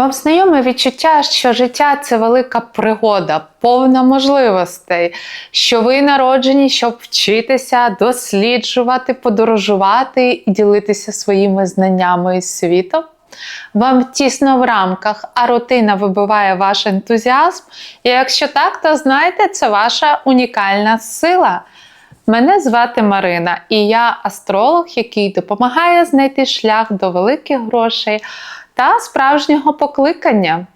Вам знайоме відчуття, що життя це велика пригода, повна можливостей, що ви народжені, щоб вчитися, досліджувати, подорожувати і ділитися своїми знаннями із світом. Вам тісно в рамках, а рутина вибиває ваш ентузіазм. І якщо так, то знайте, це ваша унікальна сила. Мене звати Марина, і я астролог, який допомагає знайти шлях до великих грошей та справжнього покликання,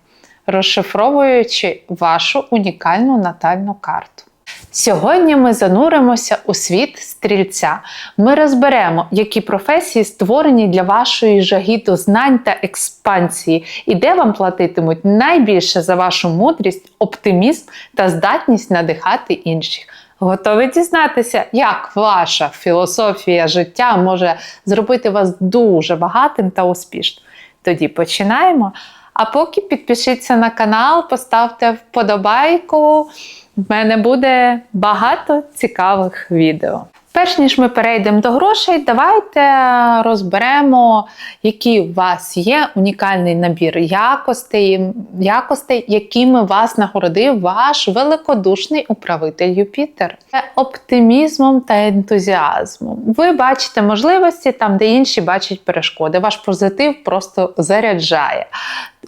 розшифровуючи вашу унікальну натальну карту. Сьогодні ми зануримося у світ стрільця. Ми розберемо, які професії створені для вашої жаги до знань та експансії, і де вам платитимуть найбільше за вашу мудрість, оптимізм та здатність надихати інших. Готові дізнатися, як ваша філософія життя може зробити вас дуже багатим та успішним? Тоді починаємо. А поки підпишіться на канал, поставте вподобайку. В мене буде багато цікавих відео. Перш ніж ми перейдемо до грошей, давайте розберемо, який у вас є унікальний набір якостей, якостей, якими вас нагородив ваш великодушний управитель Юпітер. Це оптимізмом та ентузіазмом. Ви бачите можливості там, де інші бачать перешкоди. Ваш позитив просто заряджає.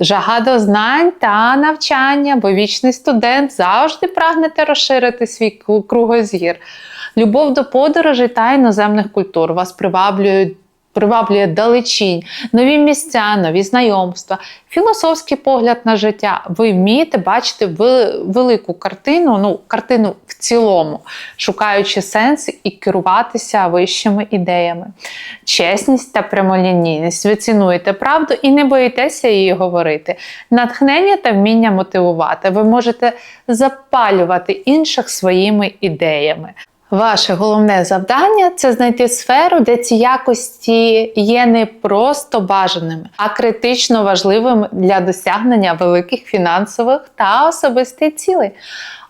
Жага до знань та навчання, бо вічний студент завжди прагнете розширити свій кругозір. Любов до подорожей та іноземних культур вас приваблюють. Приваблює далечінь, нові місця, нові знайомства, філософський погляд на життя. Ви вмієте бачити велику картину, ну, картину в цілому, шукаючи сенс і керуватися вищими ідеями. Чесність та прямолінійність. Ви цінуєте правду і не боїтеся її говорити. Натхнення та вміння мотивувати. Ви можете запалювати інших своїми ідеями. Ваше головне завдання це знайти сферу, де ці якості є не просто бажаними, а критично важливими для досягнення великих фінансових та особистих цілей.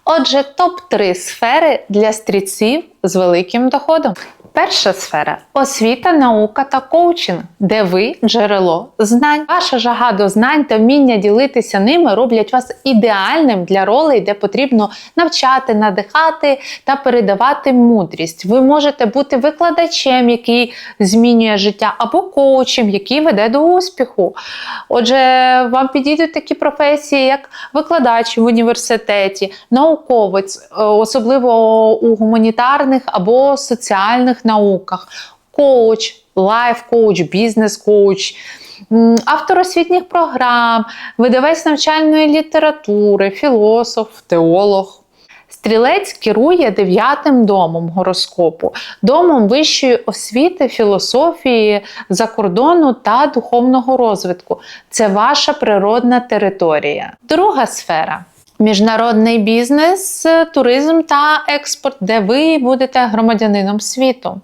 Отже, топ-3 сфери для стрільців з великим доходом. Перша сфера освіта, наука та коучинг, де ви джерело знань. Ваша жага до знань та вміння ділитися ними роблять вас ідеальним для ролей, де потрібно навчати, надихати та передавати мудрість. Ви можете бути викладачем, який змінює життя, або коучем, який веде до успіху. Отже, вам підійдуть такі професії, як викладач в університеті, науковець, особливо у гуманітарних або соціальних науках, коуч, лайф-коуч, бізнес-коуч, автор освітніх програм, видавець навчальної літератури, філософ, теолог. Стрілець керує дев'ятим домом гороскопу, домом вищої освіти, філософії, закордону та духовного розвитку. Це ваша природна територія. Друга сфера Міжнародний бізнес, туризм та експорт, де ви будете громадянином світу.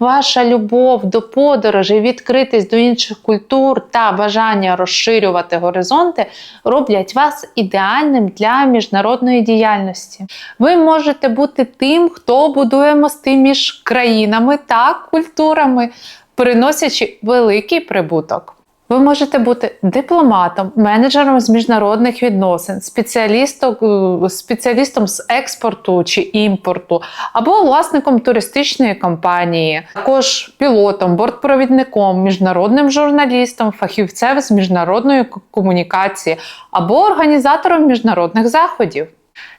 Ваша любов до подорожей, відкритість до інших культур та бажання розширювати горизонти роблять вас ідеальним для міжнародної діяльності. Ви можете бути тим, хто будує мости між країнами та культурами, приносячи великий прибуток. Ви можете бути дипломатом, менеджером з міжнародних відносин, спеціалістом е, спеціалістом з експорту чи імпорту, або власником туристичної компанії, також пілотом, бортпровідником, міжнародним журналістом, фахівцем з міжнародної комунікації або організатором міжнародних заходів.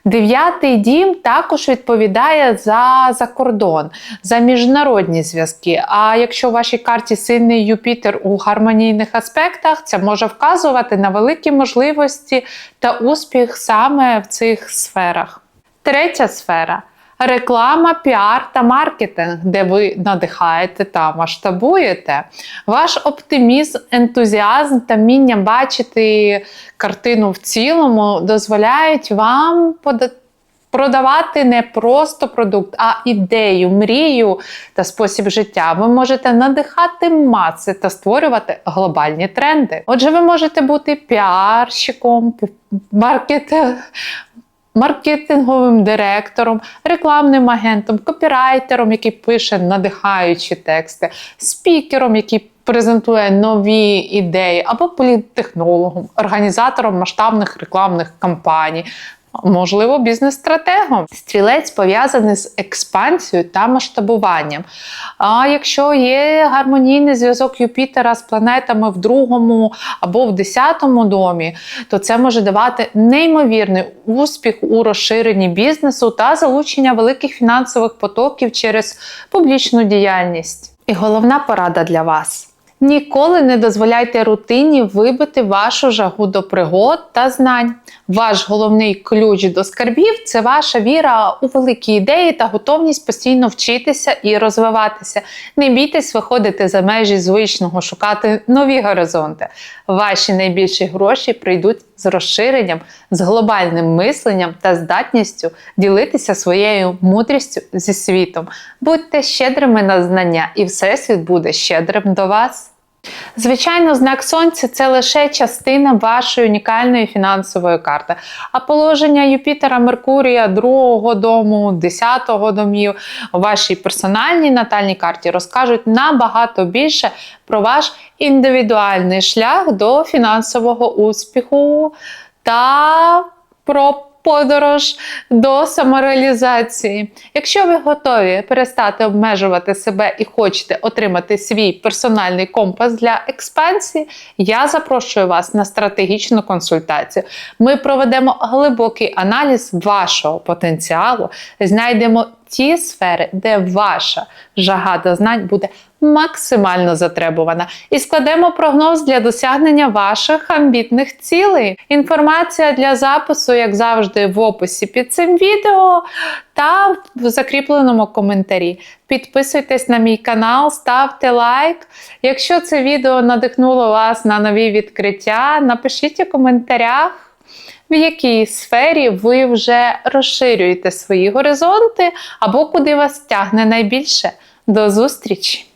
Дев'ятий дім також відповідає за закордон, за міжнародні зв'язки. А якщо у вашій карті сильний Юпітер у гармонійних аспектах, це може вказувати на великі можливості та успіх саме в цих сферах. Третя сфера реклама, піар та маркетинг, де ви надихаєте та масштабуєте. Ваш оптимізм, ентузіазм та вміння бачити картину в цілому дозволяють вам подати. Продавати не просто продукт, а ідею, мрію та спосіб життя. Ви можете надихати маси та створювати глобальні тренди. Отже, ви можете бути піарщиком, маркет маркетинговим директором, рекламним агентом, копірайтером, який пише надихаючі тексти, спікером, який презентує нові ідеї, або політтехнологом, організатором масштабних рекламних кампаній. Можливо, бізнес-стратегом. Стрілець пов'язаний з експансією та масштабуванням. А якщо є гармонійний зв'язок Юпітера з планетами в другому або в десятому домі, то це може давати неймовірний успіх у розширенні бізнесу та залучення великих фінансових потоків через публічну діяльність. І головна порада для вас. Ніколи не дозволяйте рутині вибити вашу жагу до пригод та знань. Ваш головний ключ до скарбів це ваша віра у великі ідеї та готовність постійно вчитися і розвиватися. Не бійтесь виходити за межі звичного, шукати нові горизонти. Ваші найбільші гроші прийдуть з розширенням, з глобальним мисленням та здатністю ділитися своєю мудрістю зі світом. Будьте щедрими на знання, і Всесвіт буде щедрим до вас. Звичайно, знак сонця це лише частина вашої унікальної фінансової карти. А положення Юпітера, Меркурія, другого дому, десятого домів у вашій персональній натальній карті розкажуть набагато більше про ваш індивідуальний шлях до фінансового успіху та про подорож до самореалізації. Якщо ви готові перестати обмежувати себе і хочете отримати свій персональний компас для експансії, я запрошую вас на стратегічну консультацію. Ми проведемо глибокий аналіз вашого потенціалу, знайдемо ті сфери, де ваша жага до знань буде максимально затребувана, і складемо прогноз для досягнення ваших амбітних цілей. Інформація для запису, як завжди, в описі під цим відео та в закріпленому коментарі. Підписуйтесь на мій канал, ставте лайк. Якщо це відео надихнуло вас на нові відкриття, напишіть у коментарях. В якій сфері ви вже розширюєте свої горизонти або куди вас тягне найбільше. До зустрічі!